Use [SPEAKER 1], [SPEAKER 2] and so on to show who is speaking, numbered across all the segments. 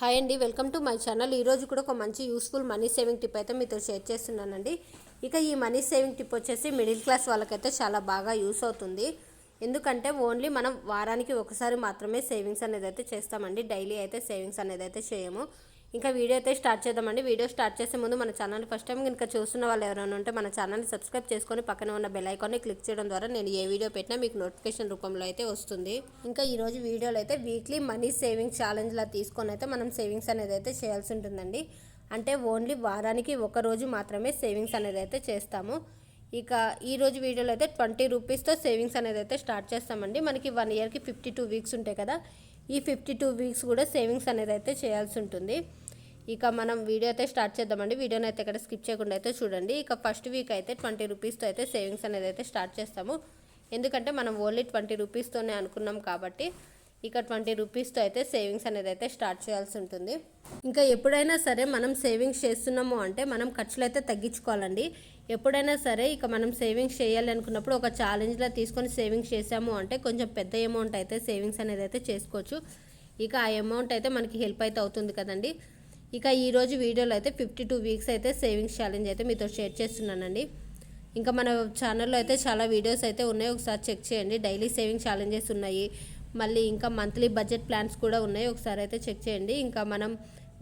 [SPEAKER 1] Hi అండి welcome to my channel. ఈరోజు కూడా ఒక మంచి యూస్ఫుల్ మనీ సేవింగ్ టిప్ అయితే మీతో షేర్ చేస్తున్నానండి. ఇక ఈ మనీ సేవింగ్ టిప్ వచ్చేసి మిడిల్ క్లాస్ వాళ్ళకైతే చాలా బాగా యూస్ అవుతుంది. ఎందుకంటే ఓన్లీ మనం వారానికి ఒకసారి మాత్రమే సేవింగ్స్ అనేది అయితే చేస్తామండి. డైలీ అయితే సేవింగ్స్ అనేది అయితే చేయము. ఇంకా వీడియో అయితే స్టార్ట్ చేద్దామండి. వీడియో స్టార్ట్ చేసే ముందు మన ఛానల్ ఫస్ట్ టైం కనుక చూస్తున్న వాళ్ళు ఎవరైనా ఉంటే మన ఛానల్ని సబ్స్క్రైబ్ చేసుకొని పక్కన ఉన్న బెల్ ఐకాన్ని క్లిక్ చేయడం ద్వారా నేను ఏ వీడియో పెట్టినా మీకు నోటిఫికేషన్ రూపంలో అయితే వస్తుంది. ఇంకా ఈ రోజు వీడియోలో అయితే వీక్లీ మనీ సేవింగ్ ఛాలెంజ్లా తీసుకొని అయితే మనం సేవింగ్స్ అనేది అయితే చేయాల్సి ఉంటుందండి. అంటే ఓన్లీ వారానికి ఒక రోజు మాత్రమే సేవింగ్స్ అనేది అయితే చేస్తాము. ఇక ఈ రోజు వీడియోలో అయితే ట్వంటీ రూపీస్తో సేవింగ్స్ అనేది అయితే స్టార్ట్ చేస్తామండి. మనకి వన్ ఇయర్కి ఫిఫ్టీ టూ వీక్స్ ఉంటాయి కదా. ఈ ఫిఫ్టీ టూ వీక్స్ కూడా సేవింగ్స్ అనేది అయితే చేయాల్సి ఉంటుంది. ఇక మనం వీడియో అయితే స్టార్ట్ చేద్దామండి. వీడియోని అయితే ఇక్కడ స్కిప్ చేయకుండా అయితే చూడండి. ఇక ఫస్ట్ వీక్ అయితే ట్వంటీ రూపీస్తో అయితే సేవింగ్స్ అనేది అయితే స్టార్ట్ చేస్తాము. ఎందుకంటే మనం ఓన్లీ ట్వంటీ రూపీస్తోనే అనుకున్నాం కాబట్టి ఇక ట్వంటీ రూపీస్తో అయితే సేవింగ్స్ అనేది అయితే స్టార్ట్ చేయాల్సి ఉంటుంది. ఇంకా ఎప్పుడైనా సరే మనం సేవింగ్స్ చేస్తున్నాము అంటే మనం ఖర్చులు అయితే తగ్గించుకోవాలండి. ఎప్పుడైనా సరే ఇక మనం సేవింగ్స్ చేయాలి అనుకున్నప్పుడు ఒక ఛాలెంజ్లా తీసుకొని సేవింగ్స్ చేసాము అంటే కొంచెం పెద్ద అమౌంట్ అయితే సేవింగ్స్ అనేది అయితే చేసుకోవచ్చు. ఇక ఆ అమౌంట్ అయితే మనకి హెల్ప్ అయితే అవుతుంది కదండి. ఇక ఈరోజు వీడియోలో అయితే ఫిఫ్టీ టూ వీక్స్ అయితే సేవింగ్స్ ఛాలెంజ్ అయితే మీతో షేర్ చేస్తున్నానండి. ఇంకా మన ఛానల్లో అయితే చాలా వీడియోస్ అయితే ఉన్నాయి. ఒకసారి చెక్ చేయండి. డైలీ సేవింగ్ ఛాలెంజెస్ ఉన్నాయి. మళ్ళీ ఇంకా మంత్లీ బడ్జెట్ ప్లాన్స్ కూడా ఉన్నాయి. ఒకసారి అయితే చెక్ చేయండి. ఇంకా మనం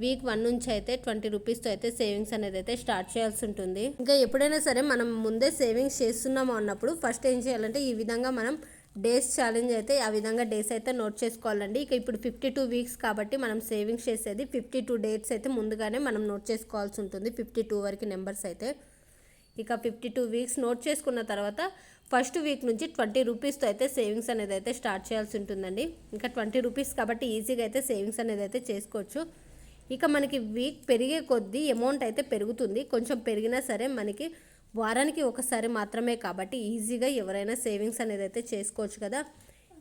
[SPEAKER 1] వీక్ వన్ నుంచి అయితే ట్వంటీ రూపీస్తో అయితే సేవింగ్స్ అనేది అయితే స్టార్ట్ చేయాల్సి ఉంటుంది. ఇంకా ఎప్పుడైనా సరే మనం ముందే సేవింగ్స్ చేస్తున్నాము అన్నప్పుడు ఫస్ట్ ఏం చేయాలంటే ఈ విధంగా మనం డేస్ ఛాలెంజ్ అయితే ఆ విధంగా డేస్ అయితే నోట్ చేసుకోవాలండి. ఇక ఇప్పుడు ఫిఫ్టీ టూ వీక్స్ కాబట్టి మనం సేవింగ్స్ చేసేది ఫిఫ్టీ టూ డేట్స్ అయితే ముందుగానే మనం నోట్ చేసుకోవాల్సి ఉంటుంది. ఫిఫ్టీ టూ వరకు నెంబర్స్ అయితే. ఇక ఫిఫ్టీ టూ వీక్స్ నోట్ చేసుకున్న తర్వాత ఫస్ట్ వీక్ నుంచి ట్వంటీ రూపీస్తో అయితే సేవింగ్స్ అనేది అయితే స్టార్ట్ చేయాల్సి ఉంటుందండి. ఇంకా ట్వంటీ రూపీస్ కాబట్టి ఈజీగా అయితే సేవింగ్స్ అనేది అయితే చేసుకోవచ్చు. ఇక మనకి వీక్ పెరిగే కొద్దీ అమౌంట్ అయితే పెరుగుతుంది. కొంచెం పెరిగినా సరే మనకి వారానికి ఒకసారి మాత్రమే కాబట్టి ఈజీగా ఎవరైనా సేవింగ్స్ అనేది అయితే చేసుకోవచ్చు కదా.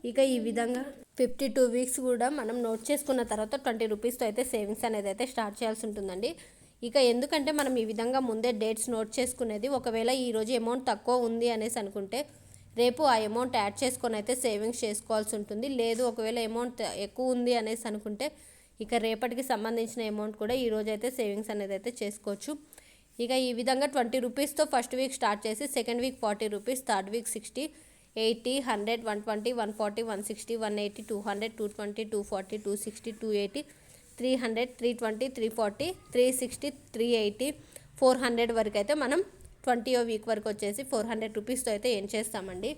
[SPEAKER 1] ఇక ఈ విధంగా ఫిఫ్టీ టూ వీక్స్ కూడా మనం నోట్ చేసుకున్న తర్వాత ట్వంటీ రూపీస్తో అయితే సేవింగ్స్ అనేది అయితే స్టార్ట్ చేయాల్సి ఉంటుందండి. ఇక ఎందుకంటే మనం ఈ విధంగా ముందే డేట్స్ నోట్ చేసుకునేది ఒకవేళ ఈరోజు అమౌంట్ తక్కువ ఉంది అనేసి అనుకుంటే రేపు ఆ అమౌంట్ యాడ్ చేసుకొని అయితే సేవింగ్స్ చేసుకోవాల్సి ఉంటుంది. లేదు ఒకవేళ అమౌంట్ ఎక్కువ ఉంది అనేసి అనుకుంటే ఇక రేపటికి సంబంధించిన అమౌంట్ కూడా ఈరోజు అయితే సేవింగ్స్ అనేది అయితే చేసుకోవచ్చు. ఇక ఈ విధంగా ట్వంటీ రూపీస్తో ఫస్ట్ వీక్ స్టార్ట్ చేసి second week forty rupees third week sixty eighty hundred one twenty one forty one sixty one eighty two hundred two twenty two forty two sixty two eighty three hundred three twenty three forty three sixty three eighty four hundred వరకు అయితే మనం twenty week వరకు వచ్చేసి four hundred రూపీస్తో అయితే ఏం చేస్తామండి.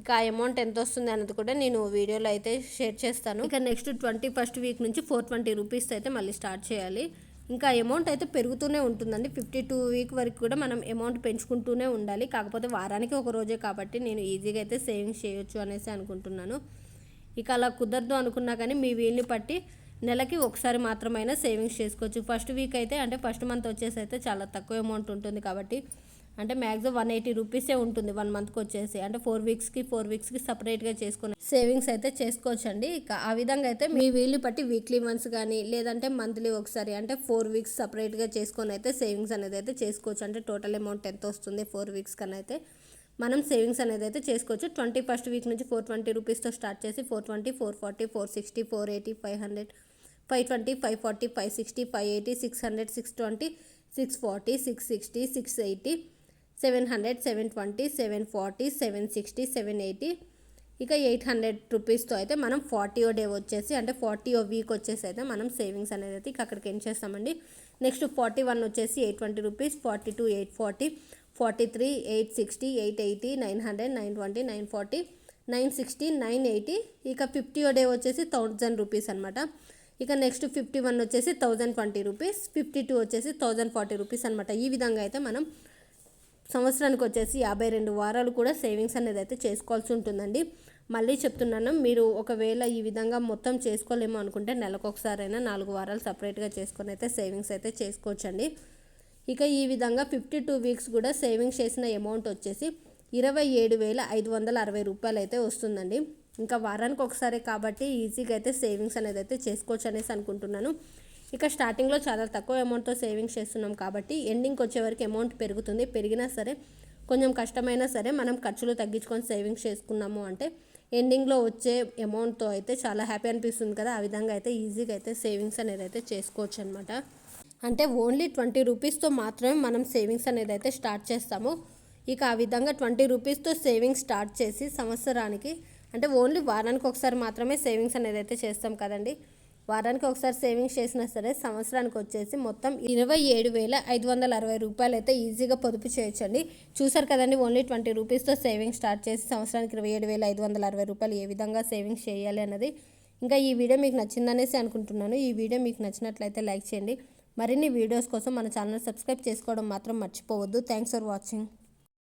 [SPEAKER 1] ఇక ఆ అమౌంట్ ఎంత వస్తుంది అన్నది కూడా నేను వీడియోలో అయితే షేర్ చేస్తాను. ఇక నెక్స్ట్ ట్వంటీ ఫస్ట్ వీక్ నుంచి ఫోర్ ట్వంటీ రూపీస్తో అయితే మళ్ళీ స్టార్ట్ చేయాలి. ఇంకా అమౌంట్ అయితే పెరుగుతూనే ఉంటుందండి. ఫిఫ్టీ టూ వీక్ వరకు కూడా మనం అమౌంట్ పెంచుకుంటూనే ఉండాలి. కాకపోతే వారానికి ఒక రోజే కాబట్టి నేను ఈజీగా అయితే సేవింగ్స్ చేయొచ్చు అనేసి అనుకుంటున్నాను. ఇక అలా కుదరదు అనుకున్నా కానీ మీ వీల్ని బట్టి నెలకి ఒకసారి మాత్రమైనా సేవింగ్స్ చేసుకోవచ్చు. ఫస్ట్ వీక్ అయితే అంటే ఫస్ట్ మంత్ వచ్చేసి అయితే చాలా తక్కువ అమౌంట్ ఉంటుంది కాబట్టి అంటే మ్యాక్సిమం వన్ ఎయిటీ రూపీసే ఉంటుంది వన్ మంత్కి వచ్చేసి. అంటే ఫోర్ వీక్స్కి ఫోర్ వీక్స్కి సపరేట్గా చేసుకుని సేవింగ్స్ అయితే చేసుకోవచ్చు అండి ఇక ఆ విధంగా అయితే మీ వీలు బట్టి వీక్లీ మంత్స్ కానీ లేదంటే మంత్లీ ఒకసారి అంటే ఫోర్ వీక్స్ సపరేట్గా చేసుకొని అయితే సేవింగ్స్ అనేది అయితే చేసుకోవచ్చు. అంటే టోటల్ అమౌంట్ ఎంత వస్తుంది ఫోర్ వీక్స్ కన్నా అయితే. మనం సేవింగ్స్ అనేది అయితే చేసుకోవచ్చు. ట్వంటీ ఫస్ట్ వీక్ నుంచి ఫోర్ ట్వంటీ రూపీస్తో స్టార్ట్ చేసి four twenty four forty four sixty four eighty five hundred five twenty five forty five sixty five eighty six hundred six twenty six forty six sixty six eighty seven hundred seven twenty seven forty seven sixty seven eighty. ఇక eight hundred రూపీస్తో అయితే మనం forty ఓ day వచ్చేసి అంటే forty ఓ week వచ్చేసి అయితే మనం savings అనేది అయితే ఇక అక్కడికి ఏం చేస్తామండి? నెక్స్ట్ ఫార్టీ వన్ వచ్చేసి eight twenty rupees forty two eight forty forty three eight sixty eight eighty nine hundred nine twenty nine forty nine sixty nine eighty. ఇక ఫిఫ్టీ ఓ డే వచ్చేసి థౌజండ్ రూపీస్ అనమాట ఇక నెక్స్ట్ ఫిఫ్టీ వన్ వచ్చేసి thousand twenty rupees fifty two వచ్చేసి thousand forty rupees అనమాట ఈ విధంగా అయితే మనం సంవత్సరానికి వచ్చేసి యాభై రెండు వారాలు కూడా సేవింగ్స్ అనేది అయితే చేసుకోవాల్సి ఉంటుందండి. మళ్ళీ చెప్తున్నాను మీరు ఒకవేళ ఈ విధంగా మొత్తం చేసుకోలేమో అనుకుంటే నెలకు ఒకసారైనా నాలుగు వారాలు సపరేట్గా చేసుకొని అయితే సేవింగ్స్ అయితే చేసుకోవచ్చండి. ఇక ఈ విధంగా ఫిఫ్టీ టూ వీక్స్ కూడా సేవింగ్స్ చేసిన అమౌంట్ వచ్చేసి ఇరవై ఏడు వేల ఐదు వందల అరవై రూపాయలు అయితే వస్తుందండి. ఇంకా వారానికి ఒకసారి కాబట్టి ఈజీగా అయితే సేవింగ్స్ అనేది అయితే చేసుకోవచ్చు అనేసి అనుకుంటున్నాను. ఇక స్టార్టింగ్లో చాలా తక్కువ అమౌంట్తో సేవింగ్స్ చేస్తున్నాం కాబట్టి ఎండింగ్కి వచ్చే వరకు అమౌంట్ పెరుగుతుంది. పెరిగినా సరే కొంచెం కష్టమైనా సరే మనం ఖర్చులు తగ్గించుకొని సేవింగ్స్ చేసుకున్నాము అంటే ఎండింగ్లో వచ్చే అమౌంట్తో అయితే చాలా హ్యాపీ అనిపిస్తుంది కదా. ఆ విధంగా అయితే ఈజీగా అయితే సేవింగ్స్ అనేది అయితే చేసుకోవచ్చు అనమాట అంటే ఓన్లీ ట్వంటీ రూపీస్తో మాత్రమే మనం సేవింగ్స్ అనేది అయితే స్టార్ట్ చేస్తాము. ఇక ఆ విధంగా ట్వంటీ రూపీస్తో సేవింగ్స్ స్టార్ట్ చేసి సంవత్సరానికి అంటే ఓన్లీ వారానికి ఒకసారి మాత్రమే సేవింగ్స్ అనేది అయితే చేస్తాం కదండి. వారానికి ఒకసారి సేవింగ్స్ చేసినా సరే సంవత్సరానికి వచ్చేసి మొత్తం ఇరవై ఏడు వేల ఐదు వందల అరవై రూపాయలు అయితే ఈజీగా పొదుపు చేయొచ్చండి. చూసారు కదండి ఓన్లీ ట్వంటీ రూపీస్తో సేవింగ్స్ స్టార్ట్ చేసి సంవత్సరానికి ఇరవై ఏడు వేల ఐదు వందల అరవై రూపాయలు ఏ విధంగా సేవింగ్స్ చేయాలి అన్నది ఇంకా ఈ వీడియో మీకు నచ్చిందనేసి అనుకుంటున్నాను. ఈ వీడియో మీకు నచ్చినట్లయితే లైక్ చేయండి. మరిన్ని వీడియోస్ కోసం మన ఛానల్ సబ్స్క్రైబ్ చేసుకోవడం మాత్రం మర్చిపోవద్దు. Thanks for watching.